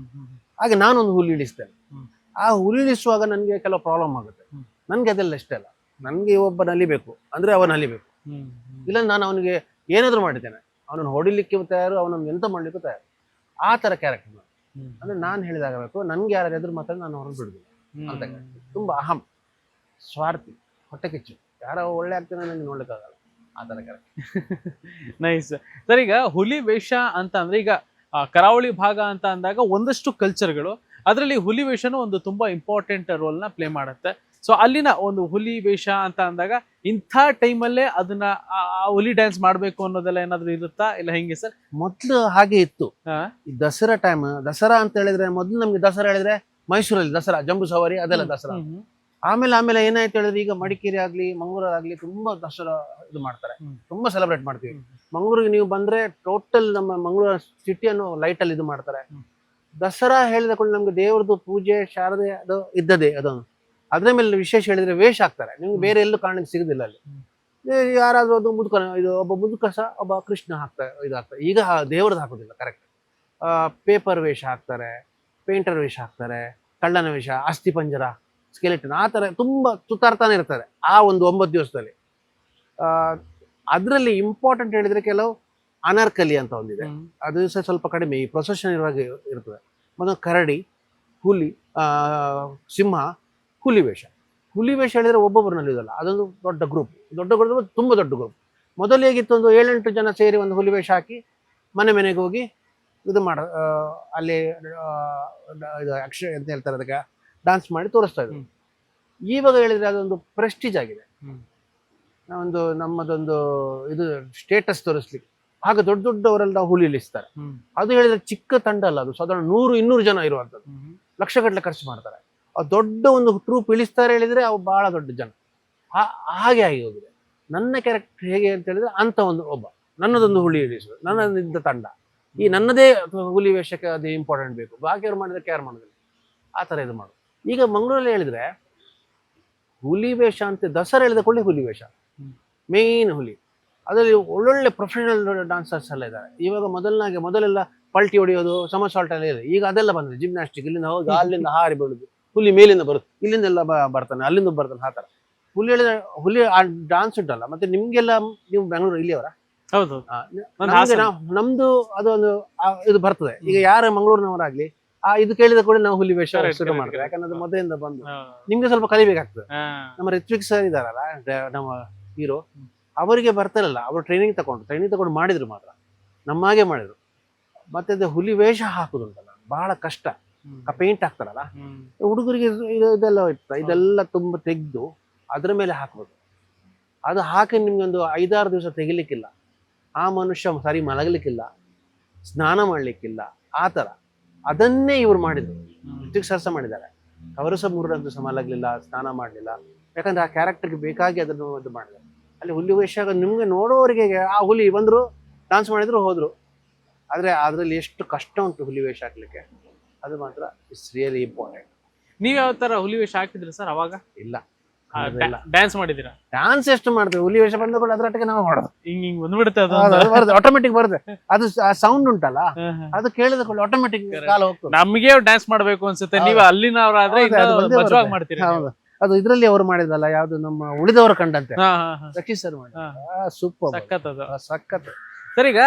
ಹಾಗೆ ನಾನೊಂದು ಹುಲಿ ಇಳಿಸ್ತೇನೆ. ಆ ಹುಲಿ ಇಳಿಸುವಾಗ ನನಗೆ ಕೆಲವು ಪ್ರಾಬ್ಲಮ್ ಆಗುತ್ತೆ. ನನಗೆ ಅದೆಲ್ಲ ಇಷ್ಟ ಇಲ್ಲ. ನನ್ಗೆ ಒಬ್ಬ ನಲಿಬೇಕು ಅಂದ್ರೆ ಅವ ನಲಿಬೇಕು. ಇಲ್ಲ ನಾನು ಅವನಿಗೆ ಏನಾದರೂ ಮಾಡಿದ್ದೇನೆ. ಅವನನ್ನು ಹೊಡಿಲಿಕ್ಕೆ ತಯಾರು ಅವನನ್ನು ಎಂತ ಮಾಡ್ಲಿಕ್ಕೂ ತಯಾರು. ಆ ಥರ ಕ್ಯಾರೆಕ್ಟರ್ ಅಂದ್ರೆ ನಾನು ಹೇಳಿದಾಗಬೇಕು ನನ್ಗೆ ಯಾರು ಎದುರು ಮಾತ್ರ ನಾನು ಹೊರಗೆ ಬಿಡುದಿಲ್ಲ ಅಂತ ತುಂಬಾ ಅಹಂ ಸ್ವಾರ್ಥಿ ಹೊಟ್ಟೆ ಕಿಚ್ಚು. ಯಾರೋ ಒಳ್ಳೆ ಆಗ್ತಾನೆ ನನಗೆ ನೋಡ್ಲಿಕ್ಕಾಗಲ್ಲ. ಆ ಥರ ಕ್ಯಾರೆಕ್ಟರ್ ನೈಸ್ ಸರ್ ಈಗ ಹುಲಿ ವೇಷ ಅಂತ ಅಂದ್ರೆ ಈಗ ಕರಾವಳಿ ಭಾಗ ಅಂತ ಅಂದಾಗ ಒಂದಷ್ಟು ಕಲ್ಚರ್ಗಳು ಅದರಲ್ಲಿ ಹುಲಿ ವೇಷನು ಒಂದು ತುಂಬಾ ಇಂಪಾರ್ಟೆಂಟ್ ರೋಲ್ನ ಪ್ಲೇ ಮಾಡುತ್ತೆ. ಸೊ ಅಲ್ಲಿನ ಒಂದು ಹುಲಿ ವೇಷ ಅಂತ ಅಂದಾಗ ಇಂಥ ಟೈಮಲ್ಲೇ ಅದನ್ನ ಹುಲಿ ಡ್ಯಾನ್ಸ್ ಮಾಡ್ಬೇಕು ಅನ್ನೋದೆಲ್ಲ ಏನಾದ್ರು ಇರುತ್ತಾ? ಇಲ್ಲ ಹೆಂಗೆ ಸರ್? ಮೊದ್ಲು ಹಾಗೆ ಇತ್ತು. ದಸರಾ ಟೈಮ್ ದಸರಾ ಅಂತ ಹೇಳಿದ್ರೆ ಮೊದ್ಲು ನಮ್ಗೆ ದಸರಾ ಹೇಳಿದ್ರೆ ಮೈಸೂರಲ್ಲಿ ದಸರಾ ಜಂಬು ಸವಾರಿ ಅದೆಲ್ಲ ದಸರಾ. ಆಮೇಲೆ ಆಮೇಲೆ ಏನಾಯ್ತು ಹೇಳಿದ್ರೆ ಈಗ ಮಡಿಕೇರಿ ಆಗ್ಲಿ ಮಂಗಳೂರು ಆಗ್ಲಿ ತುಂಬಾ ದಸರಾ ಇದು ಮಾಡ್ತಾರೆ. ತುಂಬಾ ಸೆಲೆಬ್ರೇಟ್ ಮಾಡ್ತೀವಿ. ಮಂಗಳೂರಿಗೆ ನೀವು ಬಂದ್ರೆ ಟೋಟಲ್ ನಮ್ಮ ಮಂಗಳೂರು ಸಿಟಿಯನ್ನು ಲೈಟ್ ಅಲ್ಲಿ ಇದು ಮಾಡ್ತಾರೆ. ದಸರಾ ಹೇಳಿದ ಕೂಡ ನಮ್ಗೆ ದೇವ್ರದ್ದು ಪೂಜೆ ಶಾರದೆ ಅದು ಇದ್ದದೆ ಅದು ಅದ್ರ ಮೇಲೆ ವಿಶೇಷ ಹೇಳಿದ್ರೆ ವೇಷ ಆಗ್ತಾರೆ ನಿಮ್ಗೆ ಬೇರೆ ಎಲ್ಲೂ ಕಾರಣಕ್ಕೆ ಸಿಗುದಿಲ್ಲ ಅಲ್ಲಿ. ಯಾರಾದರೂ ಅದು ಒಂದು ಮುದುಕ ಇದು ಒಬ್ಬ ಮುದುಕಸ ಸಹ ಒಬ್ಬ ಕೃಷ್ಣ ಹಾಕ್ತಾರೆ ಇದು ಹಾಕ್ತಾರೆ ಈಗ ದೇವ್ರದ್ದು ಹಾಕೋದಿಲ್ಲ ಕರೆಕ್ಟ್ ಪೇಪರ್ ವೇಷ ಹಾಕ್ತಾರೆ ಪೇಂಟರ್ ವೇಷ ಹಾಕ್ತಾರೆ ಕಳ್ಳನ ವೇಷ ಅಸ್ಥಿ ಪಂಜರ ಸ್ಕೆಲೆಟನ್ ಆ ಥರ ತುಂಬ ತುತ್ತಾರ್ತಾನೆ ಇರ್ತಾರೆ ಆ ಒಂದು ಒಂಬತ್ತು ದಿವಸದಲ್ಲಿ. ಅದರಲ್ಲಿ ಇಂಪಾರ್ಟೆಂಟ್ ಹೇಳಿದ್ರೆ ಕೆಲವು ಅನರ್ಕಲಿ ಅಂತ ಒಂದಿದೆ. ಅದು ಸಹ ಸ್ವಲ್ಪ ಕಡಿಮೆ ಈ ಪ್ರೊಸೆಷನ್ ಇರುವಾಗ ಇರ್ತದೆ. ಮತ್ತು ಕರಡಿ ಹುಲಿ ಸಿಂಹ ಹುಲಿ ವೇಷ. ಹುಲಿ ವೇಷ ಹೇಳಿದ್ರೆ ಒಬ್ಬೊಬ್ಬರು ಇದಲ್ಲ. ಅದೊಂದು ದೊಡ್ಡ ಗ್ರೂಪ್ ದೊಡ್ಡ ಗ್ರೂಪ್ ತುಂಬ ದೊಡ್ಡ ಗ್ರೂಪ್ ಮೊದಲು ಹೇಗಿತ್ತು ಒಂದು ಏಳೆಂಟು ಜನ ಸೇರಿ ಒಂದು ಹುಲಿ ವೇಷ ಹಾಕಿ ಮನೆ ಮನೆಗೆ ಹೋಗಿ ಇದು ಮಾಡ ಅಲ್ಲಿ ಇದು ಅಕ್ಷ ಅಂತ ಹೇಳ್ತಾರೆ ಅದಕ್ಕೆ ಡಾನ್ಸ್ ಮಾಡಿ ತೋರಿಸ್ತಾ ಇದ್ರು. ಈವಾಗ ಇವಾಗ ಹೇಳಿದ್ರೆ ಅದೊಂದು ಪ್ರೆಸ್ಟೀಜ್ ಆಗಿದೆ. ಒಂದು ನಮ್ಮದೊಂದು ಇದು ಸ್ಟೇಟಸ್ ತೋರಿಸ್ಲಿಕ್ಕೆ. ಹಾಗೆ ದೊಡ್ಡ ದೊಡ್ಡವರೆಲ್ಲ ಹುಲಿ ಇಳಿಸ್ತಾರೆ ಅದು ಹೇಳಿದ್ರೆ ಚಿಕ್ಕ ತಂಡ ಅಲ್ಲ ಅದು. ಸಾಧಾರಣ ನೂರು ಇನ್ನೂರು ಜನ ಇರುವಂಥದ್ದು. ಲಕ್ಷಗಟ್ಟಲೆ ಖರ್ಚು ಮಾಡ್ತಾರೆ. ದೊಡ್ಡ ಒಂದು ಟ್ರೂಪ್ ಇಳಿಸ್ತಾರೆ ಹೇಳಿದ್ರೆ ಅವು ಬಹಳ ದೊಡ್ಡ ಜನ. ಹಾಗೆ ಆಗಿ ಹೋಗಿದೆ. ನನ್ನ ಕ್ಯಾರೆಕ್ಟರ್ ಹೇಗೆ ಅಂತ ಹೇಳಿದ್ರೆ ಅಂತ ಒಂದು ಒಬ್ಬ. ನನ್ನದೊಂದು ಹುಲಿ ಇಳಿಸುವುದು ನನ್ನದಿಂದ ತಂಡ. ಈ ನನ್ನದೇ ಹುಲಿ ವೇಷಕ್ಕೆ ಅದು ಇಂಪಾರ್ಟೆಂಟ್ ಬೇಕು. ಬಾಕಿಯವ್ರು ಮಾಡಿದ್ರೆ ಕೇರ್ ಮಾಡೋದಿಲ್ಲ. ಆ ಥರ ಇದು ಮಾಡು ಈಗ ಮಂಗಳೂರಲ್ಲಿ ಹೇಳಿದ್ರೆ ಹುಲಿ ವೇಷ ಅಂತ ದಸರಾ ಹೇಳಿದ ಕೂಡಲೇ ಹುಲಿ ವೇಷ. ಮೇನ್ ಹುಲಿ. ಅದರಲ್ಲಿ ಒಳ್ಳೊಳ್ಳೆ ಪ್ರೊಫೆಷನಲ್ ಡಾನ್ಸರ್ಸ್ ಎಲ್ಲ ಇದ್ದಾರೆ. ಇವಾಗ ಮೊದಲನಾಗೆ ಮೊದಲೆಲ್ಲ ಪಲ್ಟಿ ಹೊಡೆಯೋದು ಸಮಸಾಲ್ಟ್ ಎಲ್ಲ ಇದೆ. ಈಗ ಅದೆಲ್ಲ ಬಂದಿದೆ. ಜಿಮ್ನಾಸ್ಟಿಕ್ ಇಲ್ಲಿಂದ ಹೋಗಿ ಅಲ್ಲಿಂದ ಹಾರಿ ಬೀಳುದು. ಹುಲಿ ಮೇಲಿಂದ ಬರುತ್ತೆ. ಇಲ್ಲಿಂದೆಲ್ಲ ಬರ್ತಾನೆ ಅಲ್ಲಿಂದ ಬರ್ತಾನೆ ಆ ಥರ. ಹುಲಿ ಹೇಳಿದ ಹುಲಿ ಆ ಡಾನ್ಸ್ ಉಂಟಲ್ಲ ಮತ್ತೆ ನಿಮ್ಗೆಲ್ಲ ನೀವು ಬೆಂಗಳೂರು ಇಲ್ಲಿಯವರ? ಹೌದು. ನಮ್ದು ಅದೊಂದು ಇದು ಬರ್ತದೆ. ಈಗ ಯಾರ ಮಂಗಳೂರಿನವರಾಗ್ಲಿ ಆ ಇದು ಕೇಳಿದ ಕೂಡ ನಾವು ಹುಲಿ ವೇಷ ಶುರು ಮಾಡ್ತೇವೆ. ಯಾಕಂದ್ರೆ ಅದು ಮೊದಲಿಂದ ಬಂದು. ನಿಮ್ಗೆ ಸ್ವಲ್ಪ ಕಲಿಬೇಕಾಗ್ತದೆ. ನಮ್ಮ ರಿತ್ವಿಕ್ ಸರ್ ಇದಾರಲ್ಲ ನಮ್ಮ ಹೀರೋ ಅವರಿಗೆ ಬರ್ತಾರಲ್ಲ ಅವರು ಟ್ರೈನಿಂಗ್ ತಗೊಂಡು ಟ್ರೈನಿಂಗ್ ತಗೊಂಡು ಮಾಡಿದ್ರು ಮಾತ್ರ. ನಮ್ಮ ಹಾಗೆ ಮಾಡಿದ್ರು. ಮತ್ತೆ ಅದು ಹುಲಿ ವೇಷ ಹಾಕುದುಂಟಲ್ಲ ಬಹಳ ಕಷ್ಟ. ಪೇಂಟ್ ಹಾಕ್ತಾರಲ್ಲ. ಹುಡುಗರಿಗೆ ಇದು- ಇದು- ಇದೆಲ್ಲ ಇರ್ತದೆ. ಇದೆಲ್ಲ ತುಂಬ ತೆಗೆದು ಅದ್ರ ಮೇಲೆ ಹಾಕ್ಬೋದು ಅದು ಹಾಕಿ ನಿಮ್ಗೆ ಒಂದು ಐದಾರು ದಿವಸ ತೆಗಿಲಿಕ್ಕಿಲ್ಲ. ಆ ಮನುಷ್ಯ ಸರಿ ಮಲಗಲಿಕ್ಕಿಲ್ಲ ಸ್ನಾನ ಮಾಡ್ಲಿಕ್ಕಿಲ್ಲ ಆ ಥರ. ಅದನ್ನೇ ಇವ್ರು ಮಾಡಿದ್ರು. ಋತಿಕ್ ಸರ್ಸ ಮಾಡಿದ್ದಾರೆ. ಅವರು ಸಹ ಮೂರನೇ ದಿವಸ ಮಲಗಲಿಲ್ಲ ಸ್ನಾನ ಮಾಡಲಿಲ್ಲ. ಯಾಕಂದ್ರೆ ಆ ಕ್ಯಾರೆಕ್ಟರ್ಗೆ ಬೇಕಾಗಿ ಅದನ್ನು ಇದು ಮಾಡಿದ್ದಾರೆ. ಅಲ್ಲಿ ಹುಲಿ ವೇಷ ನಿಮ್ಗೆ ನೋಡೋರಿಗೆ ಆ ಹುಲಿ ಬಂದ್ರು ಡಾನ್ಸ್ ಮಾಡಿದ್ರು ಹೋದ್ರು. ಆದ್ರೆ ಅದ್ರಲ್ಲಿ ಎಷ್ಟು ಕಷ್ಟ ಉಂಟು ಹುಲಿ ವೇಷ ಹಾಕ್ಲಿಕ್ಕೆ. ಅದು ಮಾತ್ರ ಇಟ್ಸ್ ರಿಯಲಿ ಇಂಪಾರ್ಟೆಂಟ್ ನೀವ್ ಯಾವ ತರ ಹುಲಿ ವೇಷ ಹಾಕಿದ್ರಿ ಸರ್ ಅವಾಗ? ಇಲ್ಲ. ಡ್ಯಾನ್ಸ್ ಮಾಡಿದಿರಾ ಡ್ಯಾನ್ಸ್ ಎಷ್ಟು ಮಾಡ್ತೀವಿ? ಹುಲಿ ವೇಷ ಬಂದ ಕೂಡ ಅದರೊಟ್ಟಿಗೆ ನಾವು ಮಾಡೋದು. ಹಿಂಗ್ ಹಿಂಗ್ ಬಂದ್ಬಿಡುತ್ತೆ ಅದು ಅದು ಬರುತ್ತೆ ಆಟೋಮೆಟಿಕ್ ಬರುತ್ತೆ. ಅದು ಸೌಂಡ್ ಉಂಟಲ್ಲ. ಅದು ಕೇಳಿದ ಕೂಡ ಆಟೋಮೆಟಿಕ್. ಕಾಲ ಹೋಗ್ತದೆ. ನಮಗೆ ಡ್ಯಾನ್ಸ್ ಮಾಡ್ಬೇಕು ಅನ್ಸುತ್ತೆ. ನೀವು ಅಲ್ಲಿನವರಾದ್ರೆ ಮಜವಾಗಿ. ಮಾಡ್ತೀರಿ ಹೌದು. ಅದು ಇದರಲ್ಲಿ ಅವರು ಮಾಡಿದಲ್ಲ ಯಾವ್ದು ನಮ್ಮ ಉಳಿದವರು ಕಂಡಂತೆ. ಹಾ ಹಾ ಹಾ. ರಕ್ಷಿತ್ ಸರ್ ಮಾಡಿ. ಸೂಪರ್ ಸಖತ್ ಅದು. ಸಖತ್. ಸರ್ ಈಗ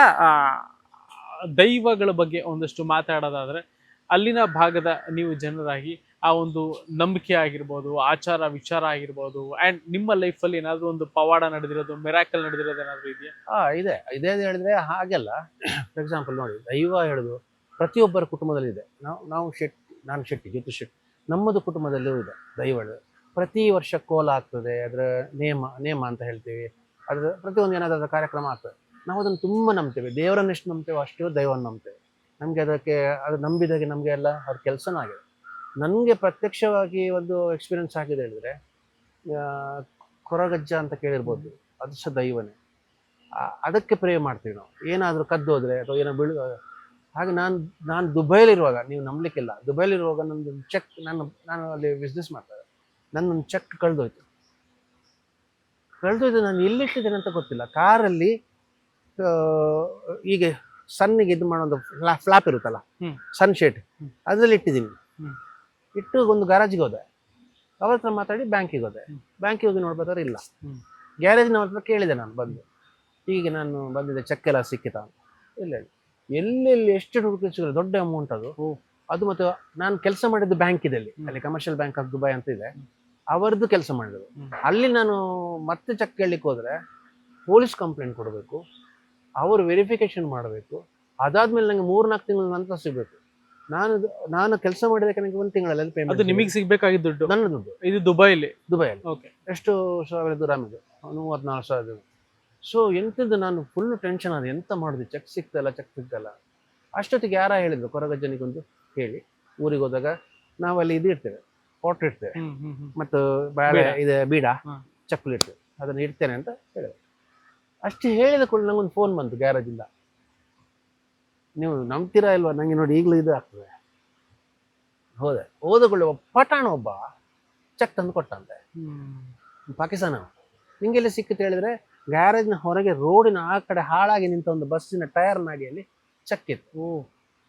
ದೈವಗಳ ಬಗ್ಗೆ ಒಂದಷ್ಟು ಮಾತಾಡೋದಾದ್ರೆ ಅಲ್ಲಿನ ಭಾಗದ ನೀವು ಜನರಾಗಿ ಆ ಒಂದು ನಂಬಿಕೆ ಆಗಿರ್ಬೋದು, ಆಚಾರ ವಿಚಾರ ಆಗಿರ್ಬೋದು ಅಂಡ್ ನಿಮ್ಮ ಲೈಫಲ್ಲಿ ಏನಾದರೂ ಒಂದು ಪವಾಡ ನಡೆದಿರೋದು ಮೆರಾಕಲ್ ನಡೆದಿರೋದು ಏನಾದರೂ ಇದೆಯಾ? ಹಾ ಇದೆ. ಇದೇ ಹೇಳಿದ್ರೆ ಹಾಗೆಲ್ಲ ಫಾರ್ ಎಕ್ಸಾಂಪಲ್ ನೋಡಿ, ದೈವ ಹೇಳೋದು ಪ್ರತಿಯೊಬ್ಬರ ಕುಟುಂಬದಲ್ಲಿ ಇದೆ. ನಾವು ನಾವು ಶೆಟ್ಟಿ ನಾನು ಶೆಟ್ಟಿ, ಜ್ಯೋತಿ ಶೆಟ್ಟಿ, ನಮ್ಮದು ಕುಟುಂಬದಲ್ಲೂ ಇದೆ ದೈವ ಪ್ರತಿ ವರ್ಷ ಕೋಲ ಆಗ್ತದೆ, ಅದರ ನೇಮ ನೇಮ ಅಂತ ಹೇಳ್ತೀವಿ. ಅದರ ಪ್ರತಿಯೊಂದು ಏನಾದರೂ ಕಾರ್ಯಕ್ರಮ ಆಗ್ತದೆ. ನಾವು ಅದನ್ನು ತುಂಬ ನಂಬ್ತೇವೆ. ದೇವರನ್ನೆಷ್ಟು ನಂಬ್ತೇವೆ ಅಷ್ಟು ದೈವವನ್ನು ನಂಬ್ತೇವೆ. ನಮಗೆ ಅದಕ್ಕೆ, ಅದು ನಂಬಿದಾಗೆ ನಮಗೆ ಎಲ್ಲ ಅವ್ರ ಕೆಲಸನೂ ಆಗಿದೆ. ನನಗೆ ಪ್ರತ್ಯಕ್ಷವಾಗಿ ಒಂದು ಎಕ್ಸ್ಪೀರಿಯನ್ಸ್ ಆಗಿದೆ ಹೇಳಿದ್ರೆ ಕೊರಗಜ್ಜ ಅಂತ ಕೇಳಿರ್ಬೋದು. ಅದು ಸಹ ದೈವನೇ. ಅದಕ್ಕೆ ಪ್ರೇ ಮಾಡ್ತೀವಿ ನಾವು. ಏನಾದರೂ ಕದ್ದೋದ್ರೆ ಅಥವಾ ಏನೋ ಬೀಳು, ಹಾಗೆ ನಾನು ನಾನು ದುಬೈಲಿರುವಾಗ ನೀವು ನಂಬಲಿಕ್ಕಿಲ್ಲ. ದುಬೈಲಿರುವಾಗ ನಂದು ಚೆಕ್, ನಾನು ನಾನು ಅಲ್ಲಿ ಬಿಸ್ನೆಸ್ ಮಾಡ್ತಾರೆ ನನ್ನೊಂದು ಚೆಕ್ ಕಳೆದೋಯ್ತು. ಕಳೆದೋಯ್ತು, ನಾನು ಎಲ್ಲಿಟ್ಟಿದ್ದೇನೆ ಅಂತ ಗೊತ್ತಿಲ್ಲ. ಕಾರಲ್ಲಿ ಈಗ ಸನ್ನಿಗೆ ಇದು ಮಾಡೋ ಒಂದು ಫ್ಲಾಪ್ ಇರುತ್ತಲ್ಲ. ಸನ್ ಶೇಟ್. ಅದರಲ್ಲಿ ಇಟ್ಟಿದ್ದೀನಿ. ಇಟ್ಟು ಒಂದು ಗ್ಯಾರೇಜ್ಗೆ ಹೋದೆ. ಅವ್ರ ಹತ್ರ ಮಾತಾಡಿ ಬ್ಯಾಂಕಿಗೆ ಹೋದೆ. ಬ್ಯಾಂಕಿಗೆ ಹೋಗಿ ನೋಡ್ಬೇಕಾದ್ರೆ ಇಲ್ಲ. ಗ್ಯಾರೇಜಿನ ಅವ್ರ ಹತ್ರ ಕೇಳಿದೆ ನಾನು ಬಂದು. ಹೀಗೆ ನಾನು ಬಂದಿದ್ದೆ ಚೆಕ್ ಎಲ್ಲ ಸಿಕ್ಕಿತಾ? ಇಲ್ಲ ಎಲ್ಲೆಲ್ಲಿ ಎಷ್ಟು ಹುಡುಕಿಸಿದ್ರೆ ದೊಡ್ಡ ಅಮೌಂಟ್ ಅದು. ಅದು ಮತ್ತು ನಾನು ಕೆಲಸ ಮಾಡಿದ್ದು ಬ್ಯಾಂಕ್ ಇದೆ ಅಲ್ಲಿ. ಕಮರ್ಷಿಯಲ್ ಬ್ಯಾಂಕ್ ಆಫ್ ದುಬೈ ಅಂತ ಇದೆ. ಅವರದ್ದು ಕೆಲಸ ಮಾಡಿದ್ರು. ಅಲ್ಲಿ ನಾನು ಮತ್ತೆ ಚೆಕ್ ಕೇಳಲಿಕ್ಕೆ ಹೋದ್ರೆ ಪೊಲೀಸ್ ಕಂಪ್ಲೇಂಟ್ ಕೊಡಬೇಕು. ಅವರು ವೆರಿಫಿಕೇಶನ್ ಮಾಡಬೇಕು. ಅದಾದ್ಮೇಲೆ ನಂಗೆ ಮೂರ್ನಾಲ್ಕು ತಿಂಗಳ ನಂತರ ಸಿಗಬೇಕು. ನಾನು ನಾನು ಕೆಲಸ ಮಾಡಿದಕ್ಕೆ ನನಗೆ ಒಂದು ತಿಂಗಳಲ್ಲಿ ಅದು ಪೇಮೆಂಟ್ ನಿಮಗೆ ಸಿಗಬೇಕಾಗಿದ್ದ ದುಡ್ಡು? ನನ್ನ ದುಡ್ಡು. ಇದು ದುಬೈಲಿ? ದುಬೈಯಲ್ಲಿ. ಓಕೆ. ಎಷ್ಟು ಸಾವಿರ ದುರಾಮಿದೆ ಮೂವತ್ನಾಲ್ಕು ಸಾವಿರ ಸೊ ಎಂಥದ್ದು ನಾನು ಫುಲ್ ಟೆನ್ಷನ್ ಅದು ಎಂತ ಮಾಡುದು? ಚೆಕ್ ಸಿಗ್ತಲ್ಲ ಚೆಕ್ ಸಿಗ್ತಲ್ಲ ಅಷ್ಟೊತ್ತಿಗೆ ಯಾರ ಹೇಳಿದ್ರು? ಕೊರಗಜ್ಜನಿಗೊಂದು ಹೇಳಿ. ಊರಿಗೆ ಹೋದಾಗ ನಾವಲ್ಲಿ ಇದು ಇರ್ತೇವೆ ಹ್ಮ್ ಹ್ಮ್ ಮತ್ತು ಬಾಳೆ. ಇದೆ ಬೀಡ. ಚಪ್ಪಲಿ ಇರ್ತೇವೆ ಅದನ್ನು ಇಡ್ತೇನೆ ಅಂತ ಹೇಳಿದೆ ಅಷ್ಟು ಹೇಳಿದ ಕೂಡ ನಂಗೊಂದು ಫೋನ್ ಬಂತು ಗ್ಯಾರೇಜಿಂದ ನೀವು ನಂಬ್ತೀರಾ ಇಲ್ವಾ? ನನಗೆ ನೋಡಿ ಈಗಲೂ ಇದು ಆಗ್ತದೆ. ಹೋದೆ. ಓದಕೊಳ್ಳೆ ಒಬ್ಬ ಪಟಾಣ ಒಬ್ಬ ಚೆಕ್ ತಂದು ಕೊಟ್ಟಂತೆ. ಪಾಕಿಸ್ತಾನ ನಿಂಗೆಲ್ಲಿ ಸಿಕ್ಕಿತು ಹೇಳಿದ್ರೆ ಗ್ಯಾರೇಜ್ನ ಹೊರಗೆ ರೋಡಿನ ಆ ಕಡೆ ಹಾಳಾಗಿ ನಿಂತ ಒಂದು ಬಸ್ಸಿನ ಟೈರ್ ನಾಡಿಯಲ್ಲಿ ಚೆಕ್ ಇತ್ತು.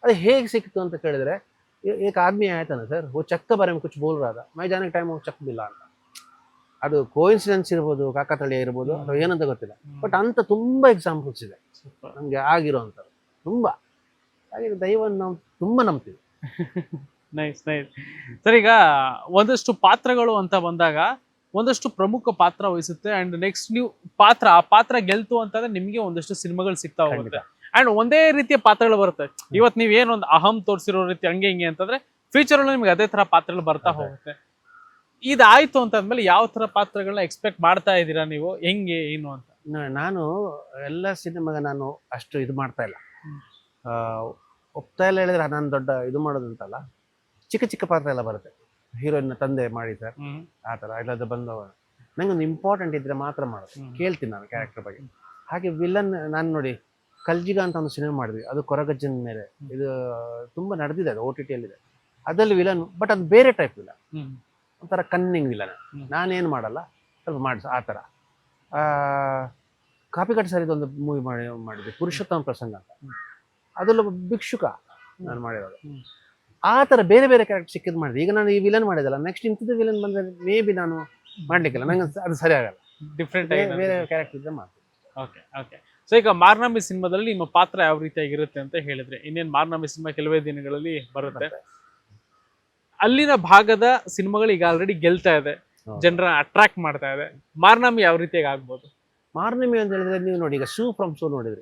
ಅದು ಹೇಗೆ ಸಿಕ್ತು ಅಂತ ಕೇಳಿದ್ರೆ ಏಕ ಆದ್ಮಿ ಆಯ್ತಾನ ಸರ್? ಓ ಚಕ್ಕ ಬಾರೆ ಕುಚ್ ಬೋಲ್ ಮೈ ಜಾನೆ ಟೈಮ್ ಚೆಕ್ ಬಿಲ್ಲ ಅಂತ. ಅದು ಕೋಇನ್ಸಿಡೆನ್ಸ್ ಇರ್ಬೋದು ಕಾಕತಳಿಯ ಇರ್ಬೋದು ಅಥವಾ ಏನಂತ ಗೊತ್ತಿಲ್ಲ. ಬಟ್ ಅಂತ ತುಂಬಾ ಎಕ್ಸಾಂಪಲ್ಸ್ ಇದೆ. ನಮ್ಗೆ ಆಗಿರೋಂಥದ್ದು ತುಂಬಾ. ಹಾಗೆ ದೈವವನ್ನು ನಾವು ತುಂಬಾ ನಂಬ್ತೀವಿ. ನೈಸ್ ನೈಸ್ ಸರ್ ಈಗ ಒಂದಷ್ಟು ಪಾತ್ರಗಳು ಅಂತ ಬಂದಾಗ ಒಂದಷ್ಟು ಪ್ರಮುಖ ಪಾತ್ರ ವಹಿಸುತ್ತೆ. ಅಂಡ್ ನೆಕ್ಸ್ಟ್ ನೀವು ಪಾತ್ರ ಆ ಪಾತ್ರ ಗೆಲ್ತು ಅಂತಂದ್ರೆ ನಿಮ್ಗೆ ಒಂದಷ್ಟು ಸಿನಿಮಾಗಳು ಸಿಗ್ತಾ ಹೋಗುತ್ತೆ. ಅಂಡ್ ಒಂದೇ ರೀತಿಯ ಪಾತ್ರಗಳು ಬರುತ್ತೆ. ಇವತ್ತು ನೀವೇನೊಂದು ಅಹಂ ತೋರಿಸಿರೋ ರೀತಿ ಹಂಗೆ ಹಿಂಗೆ ಅಂತಂದ್ರೆ ಫ್ಯೂಚರ್ ಅಲ್ಲಿ ನಿಮ್ಗೆ ಅದೇ ತರ ಪಾತ್ರಗಳು ಬರ್ತಾ ಹೋಗುತ್ತೆ. ಇದಾಯ್ತು ಅಂತಂದ್ಮೇಲೆ ಯಾವ ತರ ಪಾತ್ರಗಳನ್ನ ಎಕ್ಸ್ಪೆಕ್ಟ್ ಮಾಡ್ತಾ ಇದ್ದೀರಾ ನೀವು? ಹೆಂಗೆ ಏನು ಅಂತ? ನಾನು ಎಲ್ಲ ಸಿನಿಮಾಗ ನಾನು ಅಷ್ಟು ಇದು ಮಾಡ್ತಾ ಇಲ್ಲ. ಒಪ್ತಾ ಇಲ್ಲ ಹೇಳಿದ್ರೆ ನಾನು ದೊಡ್ಡ ಇದು ಮಾಡೋದಂತಲ್ಲ ಚಿಕ್ಕ ಚಿಕ್ಕ ಪಾತ್ರ ಎಲ್ಲ ಬರುತ್ತೆ. ಹೀರೋಯಿನ್ ತಂದೆ ಮಾಡಿ ಸರ್ ಆ ಥರ ಇಲ್ಲದ ಬಂದವ. ನಂಗೆ ಒಂದು ಇಂಪಾರ್ಟೆಂಟ್ ಇದ್ರೆ ಮಾತ್ರ ಮಾಡೋದು. ಕೇಳ್ತೀನಿ ನಾನು ಕ್ಯಾರೆಕ್ಟರ್ ಬಗ್ಗೆ. ಹಾಗೆ ವಿಲನ್ ನಾನು ನೋಡಿ ಕಲ್ಜಿಗ ಅಂತ ಒಂದು ಸಿನಿಮಾ ಮಾಡಿದ್ವಿ. ಅದು ಕೊರಗಜ್ಜನ ಮೇಲೆ. ಇದು ತುಂಬಾ ನಡೆದಿದೆ ಅದು ಓ ಟಿ ಟಿಯಲ್ಲಿದೆ ಅದರಲ್ಲಿ ವಿಲನ್ ಬಟ್ ಅದು ಬೇರೆ ಟೈಪ್ ಹ್ಮ್. ಒಂಥರ ಕನ್ನಿಂಗ್ ವಿಲನ್. ನಾನೇನು ಮಾಡಲ್ಲ ಸ್ವಲ್ಪ ಮಾಡಿಸ ಆ ಥರ. ಕಾಪಿ ಕಟ್ ಒಂದು ಮೂವಿ ಮಾಡಿ ಮಾಡಿದ್ವಿ ಪುರುಷೋತ್ತಮ ಪ್ರಸಂಗ ಅಂತ. ಅದರಲ್ಲಿ ಭಿಕ್ಷುಕ ನಾನು ಮಾಡಿರೋದು. ಆ ಥರ ಬೇರೆ ಬೇರೆ ಕ್ಯಾರೆಕ್ಟರ್ ಸಿಕ್ಕಿದ್ದು ಮಾಡಿದೆ ಈಗ ನಾನು ಈ ವಿಲನ್ ಮಾಡಿದಲ್ಲ ನೆಕ್ಸ್ಟ್ ಇಂಥದ್ದು ವಿಲನ್ ಬಂದರೆ ಮೇ ಬಿ ನಾನು ಮಾಡಲಿಕ್ಕಿಲ್ಲ. ನಂಗೆ ಅದು ಸರಿ ಆಗಲ್ಲ. ಡಿಫ್ರೆಂಟ್ ಬೇರೆ ಕ್ಯಾರೆಕ್ಟರ್ ಇದ್ದರೆ ಮಾಡ್ತೀನಿ. ಓಕೆ ಓಕೆ ಸೊ ಈಗ ಮಾರ್ನಾಮಿ ಸಿನಿಮಾದಲ್ಲಿ ನಿಮ್ಮ ಪಾತ್ರ ಯಾವ ರೀತಿಯಾಗಿರುತ್ತೆ ಅಂತ ಹೇಳಿದ್ರೆ ಇನ್ನೇನು ಮಾರ್ನಾಮಿ ಸಿನಿಮಾ ಕೆಲವೇ ದಿನಗಳಲ್ಲಿ ಬರುತ್ತೆ. ಅಲ್ಲಿನ ಭಾಗದ ಸಿನಿಮಾಗಳು ಈಗ ಆಲ್ರೆಡಿ ಗೆಲ್ತಾ ಇದೆ. ಜನರ ಅಟ್ರಾಕ್ಟ್ ಮಾಡ್ತಾ ಇದೆ. ಮಾರ್ನಾಮಿ ಯಾವ ರೀತಿಯಾಗಿ ಆಗ್ಬೋದು? ಮಾರ್ನಮಿ ಅಂತ ಹೇಳಿದ್ರೆ ನೀವು ನೋಡಿ ಈಗ ಸೂ ಫ್ರಮ್ ಸೂ ನೋಡಿದ್ರಿ.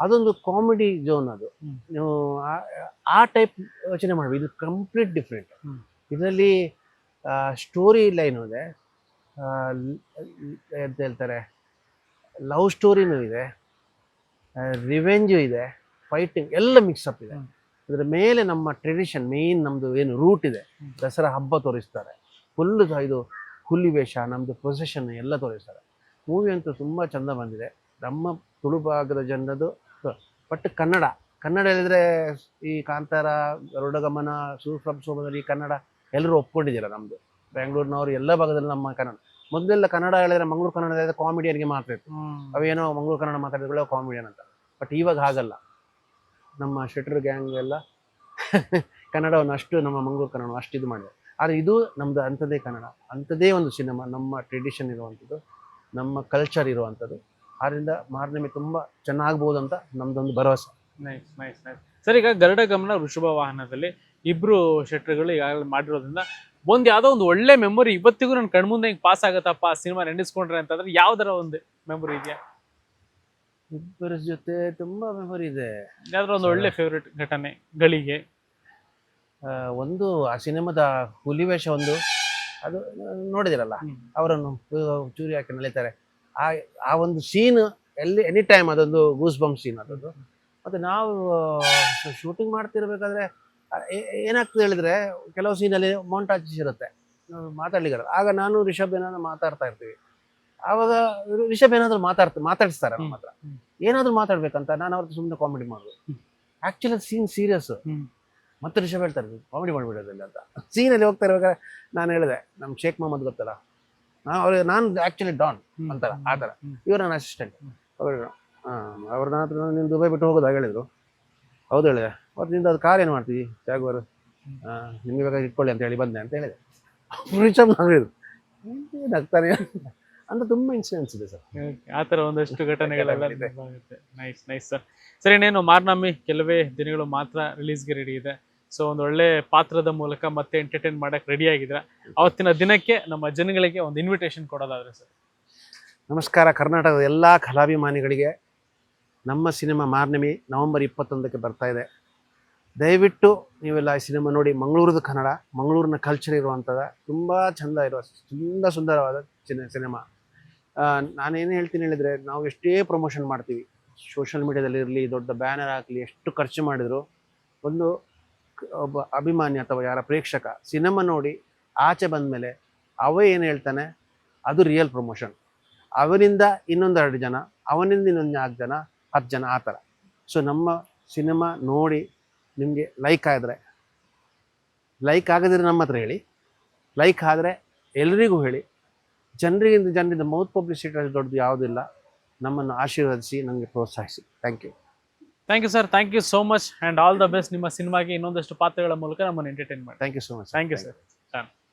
ಅದೊಂದು ಕಾಮಿಡಿ ಜೋನ್ ಅದು. ನೀವು ಆ- ಟೈಪ್ ಯೋಚನೆ ಮಾಡಬೇಕು. ಇದು ಕಂಪ್ಲೀಟ್ ಡಿಫ್ರೆಂಟ್ ಇದರಲ್ಲಿ ಸ್ಟೋರಿ ಲೈನ್ ಇದೆ. ಎಂತ ಹೇಳ್ತಾರೆ? ಲವ್ ಸ್ಟೋರಿನೂ ಇದೆ. ರಿವೆಂಜು ಇದೆ. ಫೈಟಿಂಗ್ ಎಲ್ಲ ಮಿಕ್ಸಪ್ ಅಪ್ ಇದೆ. ಇದರ ಮೇಲೆ ನಮ್ಮ ಟ್ರೆಡಿಷನ್ ಮೇನ್ ನಮ್ದು ಏನು ರೂಟ್ ಇದೆ. ದಸರಾ ಹಬ್ಬ ತೋರಿಸ್ತಾರೆ. ಫುಲ್ ಇದು ಹುಲಿ ವೇಷ ನಮ್ದು ಪ್ರೊಸೆಷನ್ ಎಲ್ಲ ತೋರಿಸ್ತಾರೆ. ಮೂವಿ ಅಂತೂ ತುಂಬ ಚಂದ ಬಂದಿದೆ. ನಮ್ಮ ತುಳು ಭಾಗದ ಜನರದು ಬಟ್ ಕನ್ನಡ. ಕನ್ನಡ ಹೇಳಿದ್ರೆ ಈ ಕಾಂತಾರ ಗರುಡಗಮನ ಸೋಮದಲ್ಲಿ ಈ ಕನ್ನಡ ಎಲ್ಲರೂ ಒಪ್ಕೊಂಡಿದ್ದೀರ ನಮ್ಮದು ಬೆಂಗಳೂರಿನವರು ಎಲ್ಲ ಭಾಗದಲ್ಲಿ ನಮ್ಮ ಕನ್ನಡ. ಮೊದಲೆಲ್ಲ ಕನ್ನಡ ಹೇಳಿದ್ರೆ ಮಂಗಳೂರು ಕನ್ನಡ ಹೇಳಿದ್ರೆ ಕಾಮಿಡಿಯನ್ಗೆ ಮಾತ್ರ ಇತ್ತು. ಅವೇನೋ ಮಂಗಳೂರು ಕನ್ನಡ ಮಾತಾಡಿದ್ರೆ ಕಾಮಿಡಿಯನ್ ಅಂತ. ಬಟ್ ಇವಾಗ ಹಾಗಲ್ಲ. ನಮ್ಮ ಶೆಟ್ರ್ ಗ್ಯಾಂಗ್ ಎಲ್ಲ ಕನ್ನಡವನ್ನು ಅಷ್ಟು ನಮ್ಮ ಮಂಗಳೂರು ಕನ್ನಡ ಅಷ್ಟು ಇದು ಮಾಡಿದೆ ಆದರೆ ಇದು ನಮ್ಮದು ಅಂಥದ್ದೇ ಕನ್ನಡ. ಅಂಥದ್ದೇ ಒಂದು ಸಿನಿಮಾ ನಮ್ಮ ಟ್ರೆಡಿಷನ್ ಇರುವಂಥದ್ದು, ನಮ್ಮ ಕಲ್ಚರ್ ಇರುವಂಥದ್ದು. ಆದ್ದರಿಂದ ಮಾರ್ನಮಿ ತುಂಬ ಚೆನ್ನಾಗ್ಬೋದು ಅಂತ ನಮ್ದೊಂದು ಭರವಸೆ. ನೈಸ್ ನೈಸ್ ನೈಸ್ ಸರ್, ಈಗ ಗರಡ ಗಮನ ವೃಷಭ ವಾಹನದಲ್ಲಿ ಇಬ್ಬರು ಶೆಟ್ರುಗಳು ಈಗಾಗಲೇ ಮಾಡಿರೋದ್ರಿಂದ ಒಂದು ಯಾವುದೋ ಒಂದು ಒಳ್ಳೆ ಮೆಮೊರಿ ಇವತ್ತಿಗೂ ನನ್ನ ಕಣ್ಮುಂದೆ ಹಿಂಗೆ ಪಾಸ್ ಆಗುತ್ತಪ್ಪ ಸಿನಿಮಾ ನೆನೆಸ್ಕೊಂಡ್ರೆ ಅಂತಂದ್ರೆ ಯಾವ್ದಾರ ಒಂದು ಮೆಮೊರಿ ಇದೆಯಾ? ಇಬ್ಬರ ಜೊತೆ ತುಂಬಾ ಮೆಮೊರಿ ಇದೆ. ಒಂದು ಒಳ್ಳೆ ಫೇವ್ರೆಟ್ ಘಟನೆ ಗಳಿಗೆ? ಆ, ಒಂದು ಆ ಸಿನಿಮಾದ ಹುಲಿವೇಷ ಒಂದು ಅದು ನೋಡಿದಿರಲ್ಲ? ಹ್ಮ್. ಅವರನ್ನು ಚೂರಿ ಹಾಕಿ ನಲಿತಾರೆ. ಆ ಆ ಒಂದು ಸೀನ್ ಎಲ್ಲಿ ಎನಿ ಟೈಮ್ ಅದೊಂದು ಗೂಸ್ ಬಂಪ್ ಸೀನ್ ಅದೊಂದು. ಮತ್ತೆ ನಾವು ಶೂಟಿಂಗ್ ಮಾಡ್ತಿರ್ಬೇಕಾದ್ರೆ ಆ, ಏ- ಏನಾಗ್ತದೆ ಹೇಳಿದ್ರೆ ಕೆಲವು ಸೀನಲ್ಲಿ ಮೊಂಟಾಜ್ ಇರುತ್ತೆ. ನಾವು ಮಾತಾಡ್ಲಿಕ್ಕೆ ಆಗ ನಾನು ರಿಷಬ್ ಏನಾದ್ರು ಮಾತಾಡ್ತಾ ಇರ್ತೀವಿ. ಆವಾಗ ರಿಷಬ್ ಏನಾದ್ರು ಮಾತಾಡ್ತ ಮಾತಾಡಿಸ್ತಾರೆ ನಮ್ಮ ಹತ್ರ. ಏನಾದ್ರೂ ಮಾತಾಡ್ಬೇಕಂತ ನಾನು ಅವ್ರದ್ದು ಸುಮ್ಮನೆ ಕಾಮಿಡಿ ಮಾಡೋದು. ಆಕ್ಚುಲಿ ಸೀನ್ ಸೀರಿಯಸ್ ಮತ್ತೆ ರಿಷಬ್ ಹೇಳ್ತಾರೆ ಕಾಮಿಡಿ ಮಾಡ್ಬಿಡೋದಿಲ್ಲ ಅಂತ. ಸೀನಲ್ಲಿ ಹೋಗ್ತಾ ಇರ್ಬೇಕಾದ್ರೆ ನಾನು ಹೇಳಿದೆ ನಮ್ಮ ಶೇಖ್ ಮೊಹಮ್ಮದ್ ಗೊತ್ತಲ್ಲ? ನಾ ಅವ್ರಿಗೆ ನಾನು ಆಕ್ಚುಲಿ ಡಾನ್ ಅಂತಾರ ಆ ಥರ. ಇವ್ರು ನನ್ನ ಅಸಿಸ್ಟೆಂಟ್ ಅವರು ಅವ್ರ ನನ್ನ ಹತ್ರ ನೀನು ದುಬೈ ಬಿಟ್ಟು ಹೋಗೋದಾಗ ಹೇಳಿದ್ರು. ಹೌದು ಹೇಳಿದೆ. ಮತ್ತೆ ನಿಂದು ಅದು ಕಾರ್ ಏನು ಮಾಡ್ತೀವಿ ಜಾಗುವಾರು ನಿಮಗೆ ಬೇಕಾದ್ರೆ ಇಟ್ಕೊಳ್ಳಿ ಅಂತ ಹೇಳಿ ಬಂದೆ ಅಂತ ಹೇಳಿದೆ. ರಿಷಬ್ ಹೇಳಿದ್ರು ನಗ್ತಾನೆ ಅಂತ ತುಂಬಾ ಇನ್ಸಿಡೆನ್ಸ್ ಇದೆ ಸರ್. ಆತರ ಆ ಥರ ಒಂದಷ್ಟು ಘಟನೆಗಳೆಲ್ಲ. ನೈಸ್ ನೈಸ್ ಸರ್ ಸರ್ ಇನ್ನೇನು ಮಾರ್ನಮಿ ಕೆಲವೇ ದಿನಗಳು ಮಾತ್ರ ರಿಲೀಸ್ಗೆ ರೆಡಿ ಇದೆ. ಸೊ ಒಂದು ಒಳ್ಳೆ ಪಾತ್ರದ ಮೂಲಕ ಮತ್ತೆ ಎಂಟರ್ಟೈನ್ ಮಾಡಕ್ ರೆಡಿ ಆಗಿದ್ರ ಅವತ್ತಿನ ದಿನಕ್ಕೆ ನಮ್ಮ ಜನಗಳಿಗೆ ಒಂದು ಇನ್ವಿಟೇಷನ್ ಕೊಡೋದಾದ್ರೆ ಸರ್ ನಮಸ್ಕಾರ ಕರ್ನಾಟಕದ ಎಲ್ಲ ಕಲಾಭಿಮಾನಿಗಳಿಗೆ. ನಮ್ಮ ಸಿನಿಮಾ ಮಾರ್ನಮಿ ನವೆಂಬರ್ ಇಪ್ಪತ್ತೊಂದಕ್ಕೆ ಬರ್ತಾ ಇದೆ. ದಯವಿಟ್ಟು ನೀವೆಲ್ಲ ಈ ಸಿನಿಮಾ ನೋಡಿ ಮಂಗಳೂರದ ಕನ್ನಡ ಮಂಗಳೂರಿನ ಕಲ್ಚರ್ ಇರುವಂಥದ್ದು ತುಂಬ ಚೆಂದ ಇರುವ ತುಂಬ ಸುಂದರವಾದ ಸಿನಿ ಸಿನಿಮಾ. ನಾನೇನು ಹೇಳ್ತೀನಿ ಹೇಳಿದರೆ, ನಾವು ಎಷ್ಟೇ ಪ್ರಮೋಷನ್ ಮಾಡ್ತೀವಿ ಸೋಷಲ್ ಮೀಡಿಯಾದಲ್ಲಿ ಇರಲಿ, ದೊಡ್ಡ ಬ್ಯಾನರ್ ಆಗಲಿ ಎಷ್ಟು ಖರ್ಚು ಮಾಡಿದ್ರು, ಒಂದು ಒಬ್ಬ ಅಭಿಮಾನಿ ಅಥವಾ ಯಾರ ಪ್ರೇಕ್ಷಕ ಸಿನಿಮಾ ನೋಡಿ ಆಚೆ ಬಂದ ಮೇಲೆ ಅವ ಏನು ಹೇಳ್ತಾನೆ, ಅದು ರಿಯಲ್ ಪ್ರಮೋಷನ್ ಅವನಿಂದ ಇನ್ನೊಂದೆರಡು ಜನ, ಅವನಿಂದ ಇನ್ನೊಂದು ನಾಲ್ಕು ಜನ, ಹತ್ತು ಜನ ಆ ಥರ. ಸೊ ನಮ್ಮ ಸಿನಿಮಾ ನೋಡಿ ನಿಮಗೆ ಲೈಕ್ ಆದರೆ ಲೈಕ್ ಆಗದಿದ್ರೆ ನಮ್ಮ ಹತ್ರ ಹೇಳಿ ಲೈಕ್ ಆದರೆ ಎಲ್ರಿಗೂ ಹೇಳಿ ಜನರಿಗಿಂತ ಜನರಿಂದ ಮೌತ್ ಪಬ್ಲಿಸಿಟಿ ದೊಡ್ಡದು ಯಾವುದಿಲ್ಲ. ನಮ್ಮನ್ನು ಆಶೀರ್ವದಿಸಿ ನನಗೆ ಪ್ರೋತ್ಸಾಹಿಸಿ. Thank you thank you sir thank you so much and all the best ನಿಮ್ಮ ಸಿನಿಮಾಗೆ ಇನ್ನೊಂದಷ್ಟು ಪಾತ್ರಗಳ ಮೂಲಕ ನಮ್ಮನ್ನು ಎಂಟರ್ಟೈನ್ ಮಾಡಿ. Thank you so much thank you sir